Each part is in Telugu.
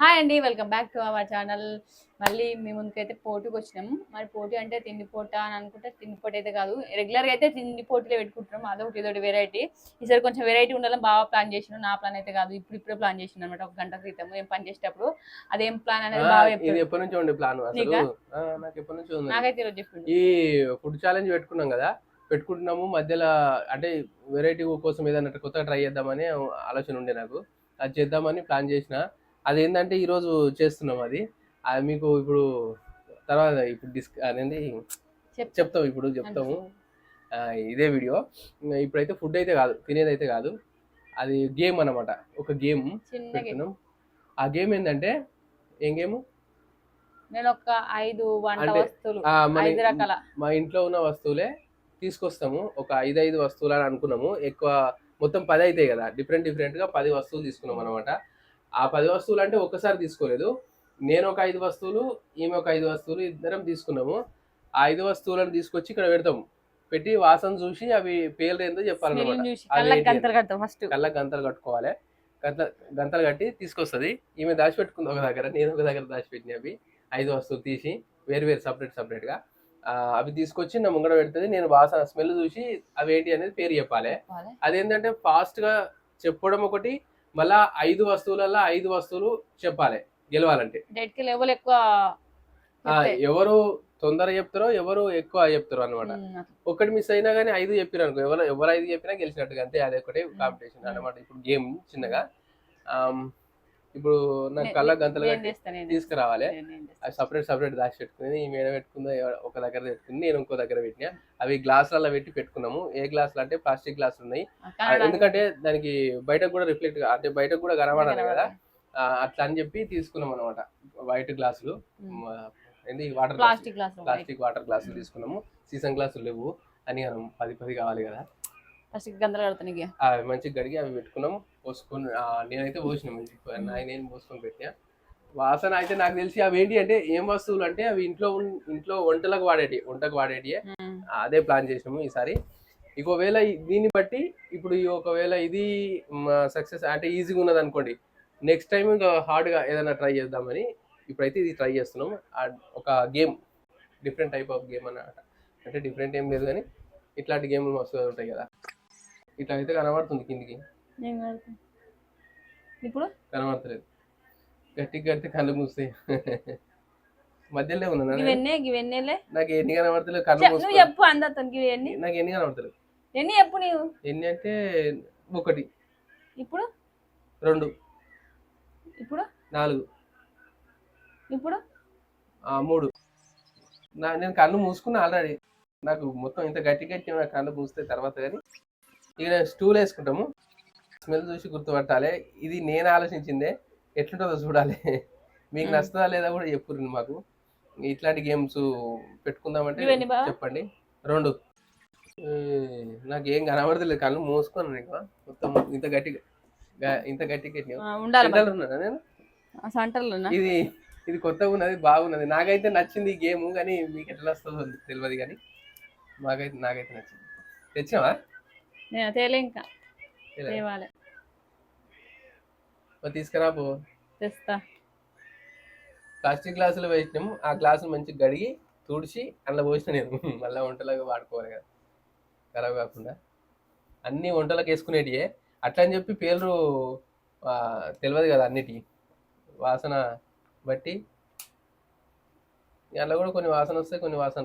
హాయ్ అండి welcome back to our channel మళ్ళీ మీ ముందుకైతే పోటీకి వచ్చినాము మరి పోటీ అంటే తిండి పోట అని అనుకుంటే తిండి పోటీ అయితే కాదు. రెగ్యులర్గా అయితే తిండి పోటీలో పెట్టుకుంటున్నాం. అదొకటి ఇదొకటి వెరైటీ ఈసారి కొంచెం వెరైటీ ఉండాలని బాగా ప్లాన్ చేసిన నా ప్లాన్ అయితే కాదు. ఇప్పుడు ఇప్పుడే ప్లాన్ చేసిన అనమాట ఒక గంట క్రితం ఏం పని చేసేటప్పుడు. అదేం ప్లాన్ అనేది బాగా ఎప్పటి నుంచి ఉండే ప్లాన్ నాకైతే ఈరోజు చెప్పిండు. ఈ ఫుడ్ ఛాలెంజ్ పెట్టుకున్నాం కదా. పెట్టుకుంటున్నాము. మధ్యలో అంటే వెరైటీ కోసం ఏదైనా కొత్తగా ట్రై చేద్దామని ఆలోచన ఉండే నాకు. అది చేద్దామని ప్లాన్ చేసిన. అది ఏంటంటే ఈరోజు చేస్తున్నాం అది. అది మీకు ఇప్పుడు తర్వాత ఇప్పుడు డిస్క్ అనేది చెప్ చెప్తాం ఇప్పుడు చెప్తాము. ఇదే వీడియో. ఇప్పుడైతే ఫుడ్ అయితే కాదు తినేది అయితే కాదు. అది గేమ్ అన్నమాట ఒక గేమ్ ఆ గేమ్ ఏంటంటే ఏం గేమ్? నేను ఒక ఐదు వంట వస్తువులు ఐదు రకాల. మా ఇంట్లో ఉన్న వస్తువులే తీసుకొస్తాము. ఒక ఐదు ఐదు వస్తువులు అని అనుకున్నాము. ఎక్కువ మొత్తం పది అవుతాయి కదా. డిఫరెంట్ డిఫరెంట్గా పది వస్తువులు తీసుకున్నాం అనమాట ఆ పది వస్తువులు అంటే ఒక్కసారి తీసుకోలేదు. నేను ఒక ఐదు వస్తువులు ఈమె ఒక ఐదు వస్తువులు ఇద్దరం తీసుకున్నాము. ఆ ఐదు వస్తువులను తీసుకొచ్చి ఇక్కడ పెడతాము పెట్టి వాసన చూసి అవి పేర్లు ఏందో చెప్పాలన్నమాట. ఫస్ట్. కళ్ళకి గంతలు కట్టుకోవాలి. గంత గంతలు కట్టి తీసుకొస్తుంది. ఈమె దాచిపెట్టుకుంది ఒక దగ్గర నేను ఒక దగ్గర దాచిపెట్టిన అవి. ఐదు వస్తువులు తీసి వేరు వేరు సపరేట్ సపరేట్గా ఆ, అవి తీసుకొచ్చి నా ముంగడ పెడుతుంది. నేను వాసన స్మెల్ చూసి అవి ఏంటి అనేది పేరు చెప్పాలి. అదేంటంటే ఫాస్ట్గా చెప్పడం ఒకటి మళ్ళా ఐదు వస్తువులలో ఐదు వస్తువులు చెప్పాలి గెలవాలంటే డెడ్కి లెవెల్ ఎక్కువ. ఎవరు తొందర చెప్తారో ఎవరు ఎక్కువ చెప్తారో అనమాట. ఒక్కటి మిస్ అయినా కానీ ఐదు చెప్పిన అనుకో ఎవరు ఎవరు ఐదు చెప్పినా గెలిచినట్టుగా అంతే అదే ఒకటే కాంపిటీషన్ అన్నమాట ఇప్పుడు గేమ్ చిన్నగా ఇప్పుడు నాకు నే- కళ్ళ గంతలు కట్టి తీసుకురావాలి. అవి సపరేట్ సపరేట్ దాచి పెట్టుకుని ఈ మీద పెట్టుకుందో ఒక దగ్గర పెట్టుకుని నేను ఇంకో దగ్గర పెట్టినా. అవి గ్లాసులలో పెట్టి పెట్టుకున్నాము. ఏ గ్లాసులు అంటే ప్లాస్టిక్ గ్లాసులు ఉన్నాయి. ఎందుకంటే దానికి బయటకు కూడా రిఫ్లెక్ట్ అంటే బయటకు కూడా కనబడాలి కదా. అట్లా అని చెప్పి తీసుకున్నాం అనమాట వైట్ గ్లాసులు ఏంటి వాటర్ ప్లాస్టిక్ ప్లాస్టిక్ వాటర్ గ్లాసులు తీసుకున్నాము. సీసన్ గ్లాసులు లేవు. అని మనం పది పది కావాలి కదా. మంచిగా కడిగి అవి పెట్టుకున్నాం పోసుకొని నేనైతే పోసిన మంచిగా నా- నేను పోసుకొని పెట్టినా. వాసన అయితే నాకు తెలిసి అవి ఏంటి అంటే ఏం వస్తువులు అంటే అవి ఇంట్లో ఇంట్లో వంటలకు వాడేటి వంటకు వాడేటి. అదే ప్లాన్ చేసినాము ఈసారి. ఒకవేళ దీన్ని బట్టి ఇప్పుడు ఈ ఒకవేళ ఇది సక్సెస్ అంటే ఈజీగా ఉన్నది అనుకోండి. నెక్స్ట్ టైం ఇంకా హార్డ్గా ఏదైనా ట్రై చేద్దామని ఇప్పుడైతే ఇది ట్రై చేస్తున్నాం ఆ ఒక game different type of game అన్నమాట. అంటే డిఫరెంట్ ఏం లేదు కానీ ఇట్లాంటి గేమ్లు మస్తుగా ఉంటాయి కదా. ఇట్లా అయితే కనబడుతుంది కిందికి. కడతా. ఇప్పుడు? కనబడతలేదు. గట్టిగా కడితే కళ్ళు మూస్తాయి. మధ్యలో ఉన్నా ఇవన్నీ ఇవన్నీలే. నాకు ఎన్ని కనబడతలేదు కళ్ళు నువ్వు చెప్పు అందరికి ఇవన్నీ నాకు ఎన్ని కనబడతలేదు ఎన్ని చెప్పు నీవు? ఎన్ని అంటే ఒకటి. ఇప్పుడు? రెండు. ఇప్పుడు? నాలుగు. ఇప్పుడు? ఆ, మూడు. నా నేను కళ్ళు మూసుకున్నా ఆల్రెడీ. నాకు మొత్తం ఇంత గట్టి గట్టి కళ్ళు మూస్తే తర్వాత కానీ. ఇక స్టూల్ వేసుకుంటాము. స్మెల్ చూసి గుర్తుపట్టాలి. ఇది నేను ఆలోచించిందే ఎట్లుంటుందో చూడాలి. మీకు. నచ్చుతుందా లేదా కూడా చెప్పుర్రు మాకు. ఇట్లాంటి గేమ్స్ పెట్టుకుందామంటే? చెప్పండి. రెండు. నాకు ఏం కనబడతలేదు కళ్ళు మూసుకున్నాను నీకు మొత్తం ఇంత గట్టిగా ఇంత గట్టి గట్టి ఆ, ఉండాలి మరి. సెంటర్లో ఉన్నానా నేను? ఇది ఇది కొత్తగా ఉన్నది బాగున్నది. నాకైతే నచ్చింది ఈ గేమ్ కానీ మీకు ఎట్లా వస్తుందో తెలియదు కానీ మాకైతే నాకైతే నచ్చింది. తెచ్చావా నేను తేలే ఇంకా. తేవాలి. తీసుకురా తెస్తా. ప్లాస్టిక్ గ్లాసులు వేసినాము. ఆ గ్లాసులు మంచిగా గడిగి తుడిచి అందులో పోసిన నేను. మళ్ళీ వంటలకు వాడుకోవాలి కదా. ఖరాబ్ కాకుండా. అన్ని వంటలకు వేసుకునేటివే అట్లా అని చెప్పి పేర్లు తెలియదు కదా అన్నిటి వాసన బట్టి అందులో కూడా కొన్ని వాసన వస్తాయి కొన్ని వాసన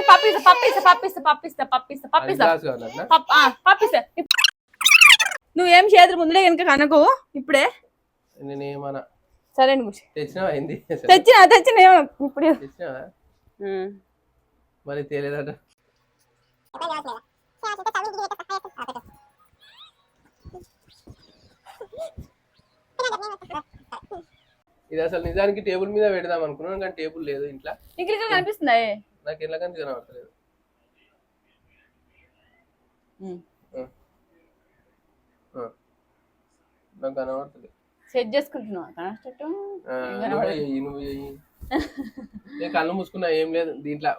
పప్పిస్తా పప్పిస్తా పప్పిస్తా పప్పిస్తా పప్పిస్తా అది పప్పిస్తా. గ్లాస్ కావాలన్నా? పప్- ఆ, పప్పిస్తా. నువ్వేం చేతులు ముందులే కనుక కనుకో ఇప్పుడే? నేను ఏమన్నా. సరే తెచ్చినావా? ఏంది? అసలు? తెచ్చిన తెచ్చిన ఏమో ఇప్పుడు. మరి తెలియదట ఇది అసలు నిజానికి టేబుల్ మీద పెడదాం అనుకున్నాను కానీ టేబుల్ లేదు ఇంట్లో. ఇక్కడ కనిపిస్తుందా? నాకు ఎలా కానీ. ఆ. నాకు సెట్ చేసుకుంటున్నావా. నేను కళ్ళు మూసుకున్నా ఏం లేదు. దీంట్లో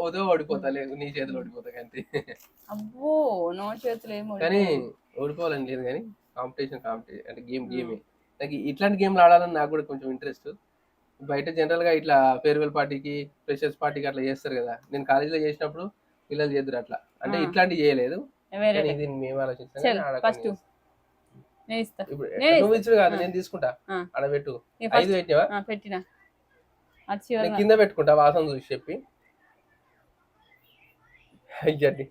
ఓదో ఓడిపోతా లేదు నీ చేతులు ఓడిపోతా అంతే అబ్బో నో చేతులు ఏమో కానీ ఓడిపోవాలని లేదు కానీ కాంపిటీషన్ కాంపిటీషన్ అంటే గేమ్ గేమే నాకు ఇట్లాంటి గేమ్లు ఆడాలని నాకు కూడా కొంచెం ఇంట్రెస్ట్ బయట జనరల్గా ఇట్లా ఫేర్వెల్ పార్టీకి ఫ్రెషర్స్ పార్టీకి అట్లా చేస్తారు కదా. నేను కాలేజీలో చేసినప్పుడు పిల్లలు చేద్దరు అట్లా. అంటే. ఇట్లాంటివి చేయలేదు. ఇది మేము ఇప్పుడు నువ్వు ఇచ్చుడు కాదు. నేను తీసుకుంటా. ఆడ పెట్టు ఐదు పెట్టినావా? పెట్టిన. కింద పెట్టుకుంటా వాసన చూసి చెప్పి. అయ్యండి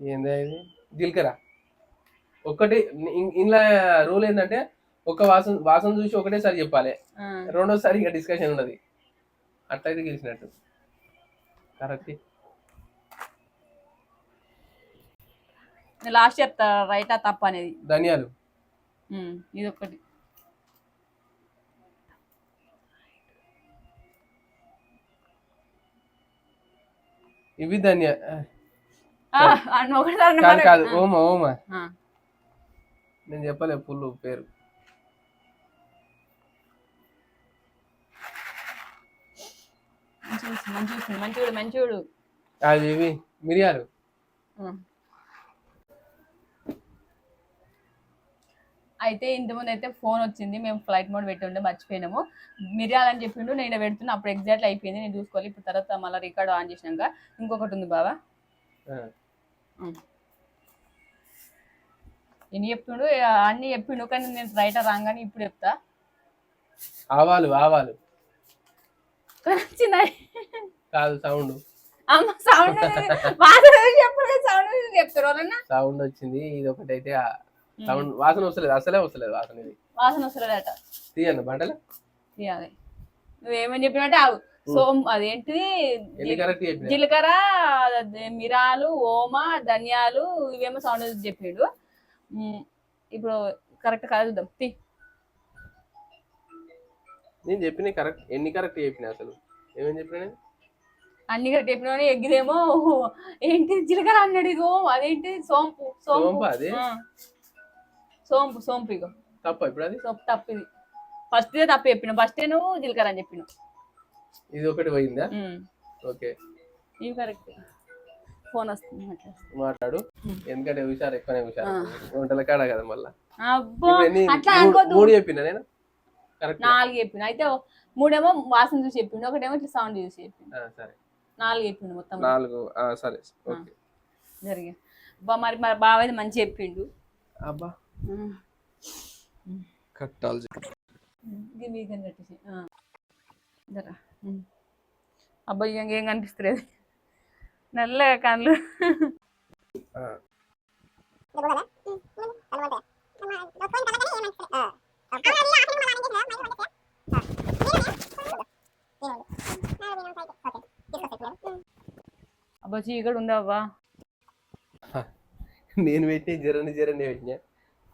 ఏంది ఇది జీలకర్ర. ఇన్- ఇంట్లో రూల్ ఏంటంటే ఒక వాసన వాసన చూసి ఒకటేసారి చెప్పాలి. రెండోసారి ఇక డిస్కషన్ ఉండదు. అట్లయితే గెలిచినట్టు. కరెక్ట్ లాస్ట్ చెప్తా రైటా తప్ప అనేది. ధనియాలు. ఇది ఒకటి ఇవి ధనియా కాదు కాదు. ఓమా ఓమా. నేను చెప్పలే పుల్లు పేరు. మంచిగా మంచిగా అది ఇవి మిరియాలు. అయితే ఇంతకుముందు అయితే ఫోన్ వచ్చింది. మేము ఫ్లైట్ మోడ్ పెట్టి ఉండే మర్చిపోయినాము మిరియాలని చెప్పిండు నేను పెడుతున్నా. అప్పుడు ఎగ్జాక్ట్ అయిపోయింది. నేను చూసుకోవాలి. ఇప్పుడు తర్వాత మళ్ళీ రికార్డ్ ఆన్ చేసినాక ఇంకొకటి ఉంది బాబా ఆ. ఎన్ని చెప్తుండు అన్ని చెప్పిండు. కానీ నేను రైట్ రాగానే ఇప్పుడు చెప్తా. ఆవాలు ఆవాలు. కాదు సౌండ్ అమ్మ సౌండ్ సౌండ్ చెప్తారు సౌండ్ వచ్చింది. ఇది ఒకటి అయితే సౌండ్ వాసన వస్తలేదు అసలే వస్తలేదు వాసన ఇది. వాసన వస్తుందట తీయండి బంటలు తీయాలి. నువ్వేమని చెప్పినట్టే ఆవు సోమ్ అదేంటిది? జీలకర్ర మిరాలు ఓమ ధనియాలు ఇవేమో సౌండ్ చెప్పాడు. ఇప్పుడు కరెక్ట్ కాదు చూద్దాం. తీ. నేను చెప్పిన కరెక్ట్ ఎన్ని కరెక్ట్ చెప్పిన అసలు? ఏమేం చెప్పిన నేను? అన్ని కరెక్ట్ చెప్పిన ఎగ్గిదేమో ఏంటి? జీలకర్ర అన్నాడు ఇది ఓం అదేంటి? సోంపు సోంపు. అది? సోంపు సోంపు ఇగో. తప్ప ఇప్పుడు అది? సోంపు తప్పిది ఫస్ట్ తప్పు చెప్పిన. ఫస్ట్ నువ్వు జీలకర్ర అని చెప్పిన ఇది ఒకటి పోయిందా? ఓకే. ఇవి కరెక్ట్. ఫోన్ వస్తుంది మాట్లాడు. ఎందుకంటే హుషారు ఎక్కువనే హుషారు. వంటల కాడ కదా మళ్ళా. అబ్బో మూడు- చెప్పిన నేను? కరెక్ట్ నాలుగు చెప్పిండు అయితే మూడేమో వాసన చూసి చెప్పిండు ఒకటేమో ఇట్లా సౌండ్ చూసి చెప్పిండు సరే. నాలుగు చెప్పిండు మొత్తం. నాలుగు. సరే. ఓకే. జరిగా బా మరి మరి అయితే మంచి చెప్పిండు. అబ్బా. ఉమ్. కట్టాలి ఇది మీకు కనిపెట్టేసి ఆ. జరా ఉమ్. అబ్బా ఇంకేం కనిపిస్తలేదు నల్లగా కళ్ళు అబ్బా చీకటి ఉందా అవ్వా నేను పెట్టిన జరని జరని పెట్టినా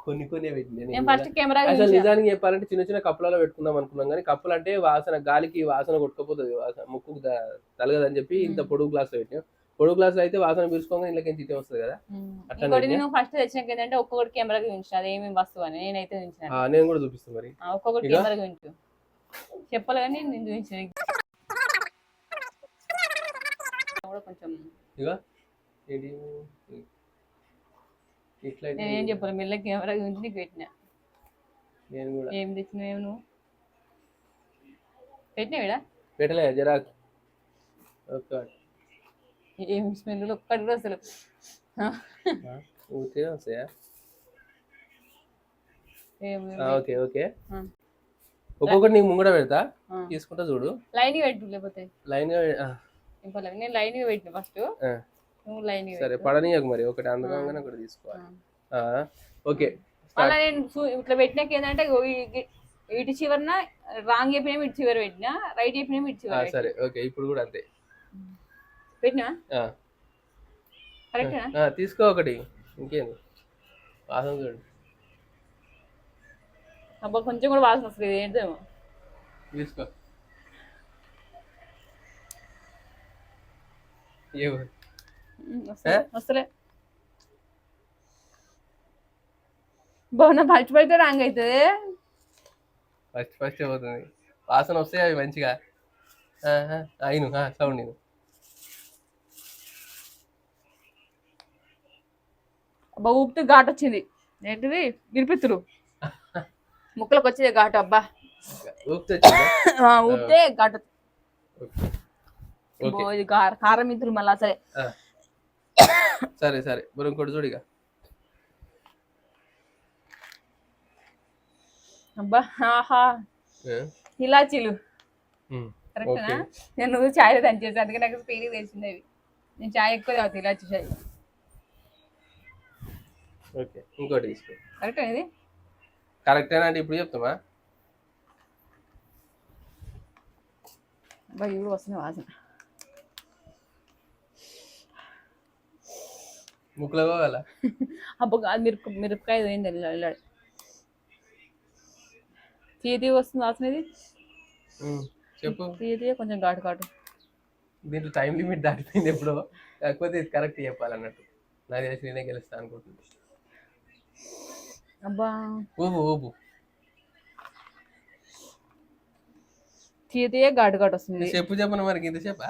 కొన్ని కొన్ని పెట్టినా ఫస్ట్ కెమెరా అసలు నిజానికి చెప్పాలంటే చిన్న చిన్న కప్పులలో పెట్టుకుందాం అనుకున్నాం కానీ కప్పులు అంటే వాసన గాలికి వాసన కొట్టుకపోతుంది వాసన. ముక్కు తలగదని చెప్పి ఇంత పొడుగు గ్లాస్లో పెట్టాం పొడుగు గ్లాస్లో అయితే వాసన పీల్చుకోగా ఇంట్లోకి తీటే వస్తుంది కదా? అట్లా పెట్టినా? నేను ఫస్ట్ తెచ్చినాక ఏంటంటే ఒక్కొక్కటి కెమెరాకి చూపించిన అది ఏమేమి వస్తువు అని నేనైతే చూపించిన నేను కూడా చూపిస్తాను మరి. ఒక్కొక్కటి ఇక? కెమెరాకి చూపించు చెప్పాలి కానీ నేను చూపించిన కూడా కొంచెం ఇక నేనేం చెప్పాలి మెల్ల కెమెరా గురించి నీకు పెట్టిన. నేను కూడా. ఏం తెచ్చినావు నువ్వు? పెట్టినావిడా పెట్టలే జరా ఒక ఏం స్మెల్ ఒక్కటి కూడా అసలు. ఊరికే వస్తాయా? ఏం ఓకే ఓకే. ఒక్కొక్కటి నీకు ముంగడ పెడతా. తీసుకుంటా చూడు. లైన్గా పెట్టు లేకపోతే. లైన్గా నేను లైన్గా పెట్టిన ఫస్ట్. నువ్వు లైన్గా సరే పడనీయకు మరి. ఒకటి అందుకోగానే ఒకటి తీసుకోవాలి. ఓకే. మళ్ళీ నేను ఇట్లా పెట్టినాక ఏంటంటే ఇటు చివరన రాంగ్ చెప్పినేమో ఇటు చివర పెట్టినా రైట్ చెప్పినేమో ఇటు చివర. సరే ఓకే ఇప్పుడు కూడా అంతే. పెట్టినా. కరెక్టేనా? తీసుకో ఒకటి. ఇంకేంది? వాసన చూడు. అబ్బా కొంచెం కూడా వాసన వస్తుంది ఏంటో. తీసుకో. ఏమో. వస్తలే భవనం ఫస్ట్ పెడితే రాంగ్ అవుతుంది. ఫస్ట్ ఫస్ట్ అవుతుంది వాసన వస్తాయి అవి మంచిగా. అయిను సౌండ్ నేను. అబ్బా ఊపితే ఘాట్ వచ్చింది. ఏంటిది? గిరిపిత్తులు ముక్కలకు వచ్చేది ఘాట్ అబ్బా. ఊపితే ఘాట్. కారం ఇద్దరు మళ్ళీ సరే. సరే సరే. మరి ఇంకోటి చూడు ఇక. అబ్బా ఆహా. ఇలాచీలు. కరెక్టేనా? ఓకే. నేను నువ్వు చాయ్ దంచేసి అందుకే నాకు పేరు తెలిసింది అవి. నేను చాయ్ ఎక్కువ తాగుతాను ఇలాచి చాయ్. ఓకే ఇంకోటి తీసుకో. కరెక్ట్ ఇది? కరెక్టేనా అంటే ఇప్పుడు చెప్తామా అబ్బా ఇవి వస్తున్నాయి వాసన. ముక్కులో పోవాల అబ్బా మిరప మిరపకాయ పోయింది వెళ్ళాడు తీయ వస్తుంది ఉమ్, చెప్పు. తీయ తీయ కొంచెం ఘాటు ఘాటు. దీంట్లో టైం లిమిట్ దాటిపోయింది ఎప్పుడో. కాకపోతే ఇది కరెక్ట్ చెప్పాలన్నట్టు. నాకు తెలిసి నేనే గెలుస్తా అనుకుంటుంది అబ్బా. ఊపు ఊపు తీయ తీయ ఘాటు ఘాటు వస్తుంది. చెప్పు చెప్పను మరి ఇంత చెప్పా?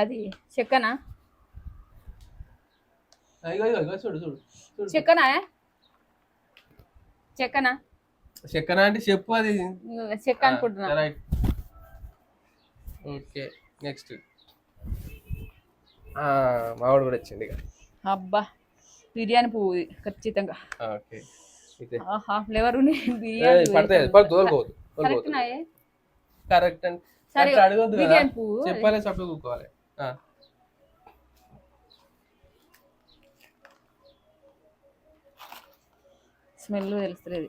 అది చెక్కనా? చూడు చూడు చెక్కనా? చెక్కనా? చెక్కన అంటే చెప్పు అది. చెక్క అనుకుంటున్నా రైట్ ఓకే నెక్స్ట్ మావాడు కూడా వచ్చింది అబ్బా బిర్యానీ పువ్వు ఖచ్చితంగా. ఓకే ఆహా ఫ్లేవర్ బిర్యానీ పడతాయి పడు తోలుకోవద్దు కరెక్ట్ అండి సరే, అడగొద్దు బిర్యానీ చెప్పాలి సప్పుడు కూకోవాలి. స్మెల్ తెలుస్తుంది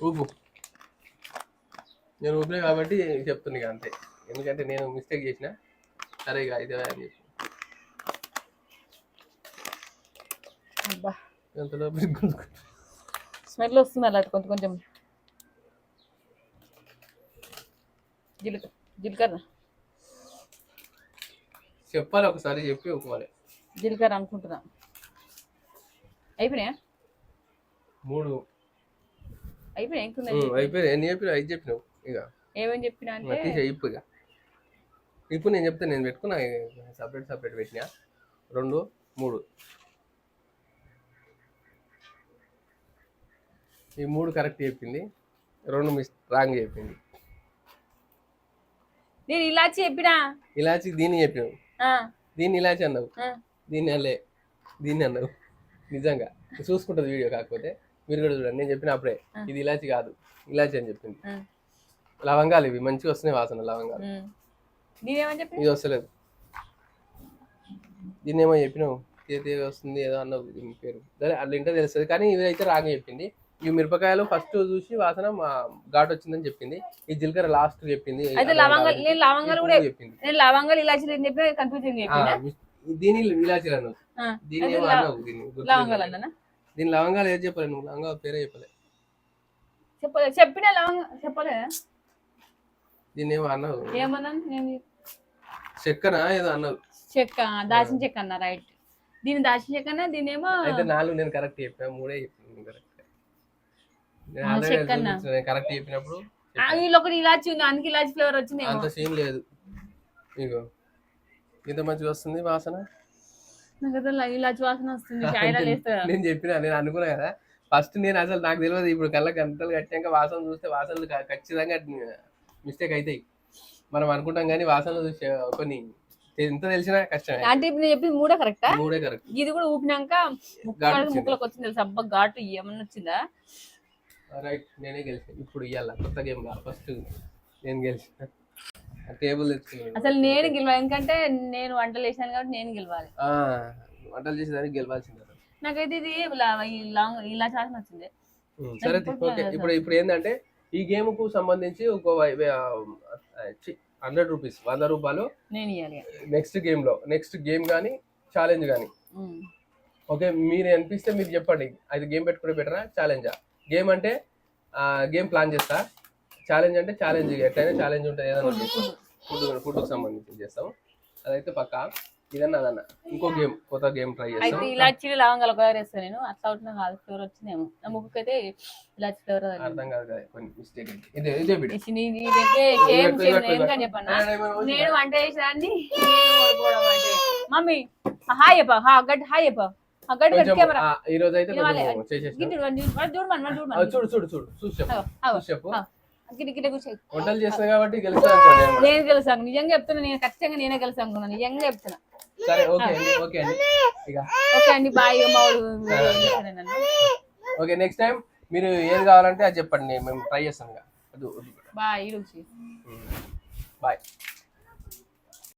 ఊపు. నేను ఊపినా కాబట్టి చెప్తున్నా ఇక అంతే. ఎందుకంటే నేను మిస్టేక్ చేసిన సరే ఇక ఇదే అని చెప్పి. ఎంతలో గుంజుకుంటా. స్మెల్ వస్తుంది అలా కొంచెం కొంచెం. జీలకర్ర జీలకర్ర. చెప్పాలి ఒకసారి చెప్పి ఒప్పుకోవాలి. జీలకర్ర అనుకుంటున్నా. అయిపోయినాయా? మూడు. అయిపోయినాయి? ఇంకున్నాయి ఉమ్, అయిపోయింది ఎన్ని చెప్పినా ఐదు చెప్పినావు. ఇక. ఏమని చెప్పినా అంటే మట్టి ఇప్పు ఇక. ఇప్పుడు నేను చెప్తాను నేను పెట్టుకున్నా సపరేట్ సపరేట్ పెట్టినా. రెండు మూడు. ఈ మూడు కరెక్ట్ చెప్పింది. రెండు మిస్ రాంగ్ చెప్పింది. నేను ఇలాచి చెప్పినా? ఇలాచి దీన్ని చెప్పినావు. దీన్ని ఇలాచి అన్నావు. దీన్ని అల్లే దీన్ని అన్నావు. నిజంగా. చూసుకుంటుంది వీడియో కాకపోతే. మీరు కూడా చూడండి. నేను చెప్పిన అప్పుడే. ఇది ఇలాచి కాదు. ఇలాచి అని చెప్పింది. లవంగాలు ఇవి మంచిగా వస్తున్నాయి వాసన లవంగాలు. ఇది వస్తలేదు. దీన్ని ఏమో చెప్పినావు. తీయ వస్తుంది ఏదో అన్నావు దీని పేరు. అట్లా ఇంటే తెలుస్తుంది. కానీ ఇవి అయితే రాగా చెప్పింది. ఈ మిరపకాయలు ఫస్ట్ చూసి వాసన మా ఘాటు వచ్చిందని చెప్పింది. ఈ జీలకర్ర లాస్ట్ చెప్పింది. అయితే లవంగాలు. నేను లవంగాలు కూడా చెప్పింది. నేను లవంగాలు ఇలాచి నేను చెప్పిన కన్ఫ్యూజన్ ఆ, చెప్పినా మీ- దీని ఇలాచీలు అన్నావు ఆ, దీన్ని అన్నావు. లవంగాలు దీని లవంగాలు ఏది చెప్పలేదు నువ్వు? లవంగా పేరే చెప్పలే. చెప్పలే చెప్పిన లవంగ చెప్పలే. దీన్ని ఏమో అన్నావు ఏమన్నాను నేను చెక్కన? ఏదో అన్నావు చెక్క దాచిన చెక్క అన్న రైట్ దీని దాచిన చెక్క అన్న దీని ఏమో అయితే నాలుగు నేను కరెక్ట్ చెప్పిన మూడే చెప్పిన కరెక్ట్ కరెక్ట్ చెప్పినప్పుడు వీళ్ళు ఒకటి ఇలాచి ఉంది అందుకే ఇలాచి ఫ్లేవర్ వచ్చింది. అంత సీన్ లేదు. ఇగో ఇంత మంచిగా వస్తుంది వాసన? ఇలాచి వాసన వస్తుంది నేను చెప్పిన నేను అనుకున్నా కదా. ఫస్ట్ నేను అసలు నాకు తెలియదు ఇప్పుడు కళ్ళ గంటలు కట్టాక వాసన చూస్తే వాసనలు ఖచ్చితంగా మిస్టేక్ అవుతాయి. మనం అనుకుంటాం కానీ వాసనలు చూసే కొన్ని ఎంత తెలిసినా కష్టమే. అంటే ఇప్పుడు నేను చెప్పింది మూడే కరెక్టా మూడే కరెక్ట్ ఇది కూడా ఊపినాక. ముక్కలకు వచ్చింది తెలుసు? అబ్బా ఘాటు ఏమన్నా వచ్చిందా? రైట్ నేనే గెలిచాను ఇప్పుడు ఇవ్వాల కొత్త గేమ్ లా ఫస్ట్ నేను గెలిచిన. టేబుల్ తెచ్చుకున్నాను అసలు నేను గెలవాలి. ఎందుకంటే నేను వంటలు వేసాను కాబట్టి నేను గెలవాలి. వంటలు చేసేదానికి గెలవాల్సిందే నాకైతే ఇది లాంగ్ ఇలా వాసన వచ్చింది సరే ఓకే. ఇప్పుడు ఇప్పుడు ఏంటంటే ఈ గేమ్కు సంబంధించి ఒక హండ్రెడ్ రూపీస్ వంద రూపాయలు నేను ఇవ్వాలి నెక్స్ట్ గేమ్లో నెక్స్ట్ గేమ్ కానీ ఛాలెంజ్ కానీ ఓకే మీరు అనిపిస్తే మీరు చెప్పండి. అది గేమ్ పెట్టుకునే బెటరా ఛాలెంజా గేమ్ అంటే గేమ్ ప్లాన్ చేస్తా. ఛాలెంజ్ అంటే ఛాలెంజ్ ఎట్లయినా ఛాలెంజ్ ఉంటుంది ఏదైనా ఫుడ్ ఫుడ్కి సంబంధించి చేస్తాం అదైతే పక్కా. ఇదన్నా అదన్నా. ఇంకో గేమ్ కొత్త గేమ్ ట్రై అయితే చేస్తాం ఇలాచి లవంగాలు కలర్ వేస్తాను నేను. అట్లా అవుతున్నా కాదు. ఫ్లేవర్ వచ్చిందేమో. నా ముక్కుకి అయితే ఇలాచి ఫ్లేవర్ అర్థం కాదు కదా. కొన్ని మిస్టేక్ ఇదే ఇదే బిడ్డ ఇదైతే సేమ్ సేమ్ నేను కానీ చెప్పన్నా. నేను వంట చేసాన్ని నేను ఓడిపోవడం అంటే. మమ్మీ హాయ్ అప్ప హా గడ్ హాయ్ అప్ప ఈ రోజు అయితే చూడు చూడు. చూసి చెప్పు వంటలు కాబట్టి నేను గెలుసాను నిజంగా చెప్తున్నా నేను ఖచ్చితంగా నేనే అనుకున్నాను. నిజంగా చెప్తున్నా. సరే ఓకే అండి ఓకే అండి. ఇక. ఓకే అండి బాయ్ ఓకే. నెక్స్ట్ టైం మీరు ఏది కావాలంటే అది చెప్పండి మేము ట్రై చేస్తాం ఇక. బాయ్ రుచి. బాయ్.